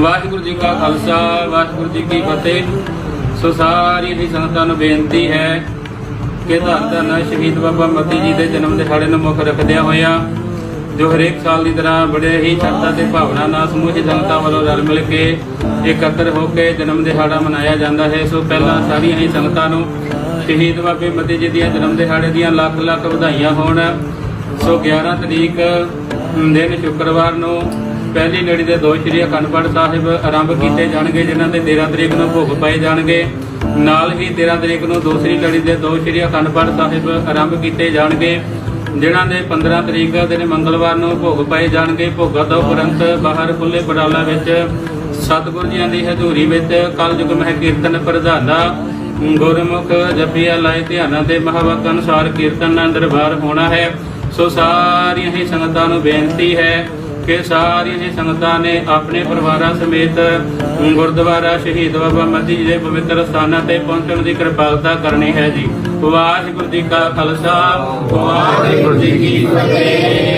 ਵਾਹਿਗੁਰੂ ਜੀ ਕਾ ਖਾਲਸਾ, ਵਾਹਿਗੁਰੂ ਜੀ ਕੀ ਫਤਿਹ। ਸੋ ਸਾਰੀ ਹੀ ਸੰਗਤਾਂ ਨੂੰ ਬੇਨਤੀ ਹੈ ਕਿ ਧੰਨ ਧੰਨ ਸ਼ਹੀਦ ਬਾਬਾ ਮਤੀ ਜੀ ਦੇ ਜਨਮ ਦਿਹਾੜੇ ਨੂੰ ਮੁੱਖ ਰੱਖਦਿਆਂ ਹੋਇਆਂ, ਜੋ ਹਰੇਕ ਸਾਲ ਦੀ ਤਰ੍ਹਾਂ ਬੜੇ ਹੀ ਸ਼ਰਧਾ ਤੇ ਭਾਵਨਾ ਨਾਲ ਸਮੂਹ ਸੰਗਤਾਂ ਵੱਲੋਂ ਰਲ ਮਿਲ ਕੇ ਇਕੱਤਰ ਹੋ ਕੇ ਜਨਮ ਦਿਹਾੜਾ ਮਨਾਇਆ ਜਾਂਦਾ ਹੈ। ਸੋ ਪਹਿਲਾਂ ਸਾਰੀਆਂ ਹੀ ਸੰਗਤਾਂ ਨੂੰ ਸ਼ਹੀਦ ਬਾਬੇ ਮਤੀ ਜੀ ਦੀਆਂ ਜਨਮ ਦਿਹਾੜੇ ਦੀਆਂ ਲੱਖ ਲੱਖ ਵਧਾਈਆਂ ਹੋਣ। ਸੋ 11 ਤਰੀਕ ਦਿਨ ਸ਼ੁੱਕਰਵਾਰ ਨੂੰ ਪਹਿਲੀ ਲੜੀ ਦੇ ਦੋ ਸ਼੍ਰੀ ਅਖੰਡ ਪਾਠ ਸਾਹਿਬ ਆਰੰਭ ਕੀਤੇ ਜਾਣਗੇ, ਜਿਨ੍ਹਾਂ ਦੇ 13 ਤਰੀਕ ਨੂੰ ਭੋਗ ਪਾਏ ਜਾਣਗੇ। ਨਾਲ ਹੀ 13 ਤਰੀਕ ਨੂੰ ਦੂਸਰੀ ਲੜੀ ਦੇ ਦੋ ਸ਼੍ਰੀ ਅਖੰਡ ਪਾਠ ਸਾਹਿਬ ਆਰੰਭ ਕੀਤੇ ਜਾਣਗੇ, ਜਿਨ੍ਹਾਂ ਦੇ 15 ਤਰੀਕ ਦਿਨ ਮੰਗਲਵਾਰ ਨੂੰ ਭੋਗ ਪਾਏ ਜਾਣਗੇ। ਭੋਗਾਂ ਤੋਂ ਉਪਰੰਤ ਬਾਹਰ ਖੁੱਲੇ ਪੜਾਲਾ ਵਿੱਚ ਸਤਿਗੁਰੂ ਜੀਆਂ ਦੀ ਹਜ਼ੂਰੀ ਵਿੱਚ ਕਲਯੁਗ ਮਹਿ ਕੀਰਤਨ ਪ੍ਰਧਾਨਾ, ਗੁਰਮੁਖ ਜਪੀਆ ਲਾਇ ਧਿਆਨਾਂ ਦੇ ਮਹਾਵਾਕ ਅਨੁਸਾਰ ਕੀਰਤਨ ਦਾ ਦਰਬਾਰ ਹੋਣਾ ਹੈ। ਸੋ ਸਾਰੀਆਂ ਹੀ ਸੰਗਤਾਂ ਨੂੰ ਬੇਨਤੀ ਹੈ ਕਿ ਸਾਰੀਆਂ ਹੀ ਸੰਗਤਾਂ ਨੇ ਆਪਣੇ ਪਰਿਵਾਰਾਂ ਸਮੇਤ ਗੁਰਦੁਆਰਾ ਸ਼ਹੀਦ ਬਾਬਾ ਮਤੀ ਜੀ ਦੇ ਪਵਿੱਤਰ ਸਥਾਨਾਂ ਤੇ ਪਹੁੰਚਣ ਦੀ ਕਿਰਪਾਲਤਾ ਕਰਨੀ ਹੈ ਜੀ। ਵਾਹਿਗੁਰੂ ਜੀ ਕਾ ਖਾਲਸਾ, ਵਾਹਿਗੁਰੂ ਜੀ ਕੀ ਫਤਿਹ।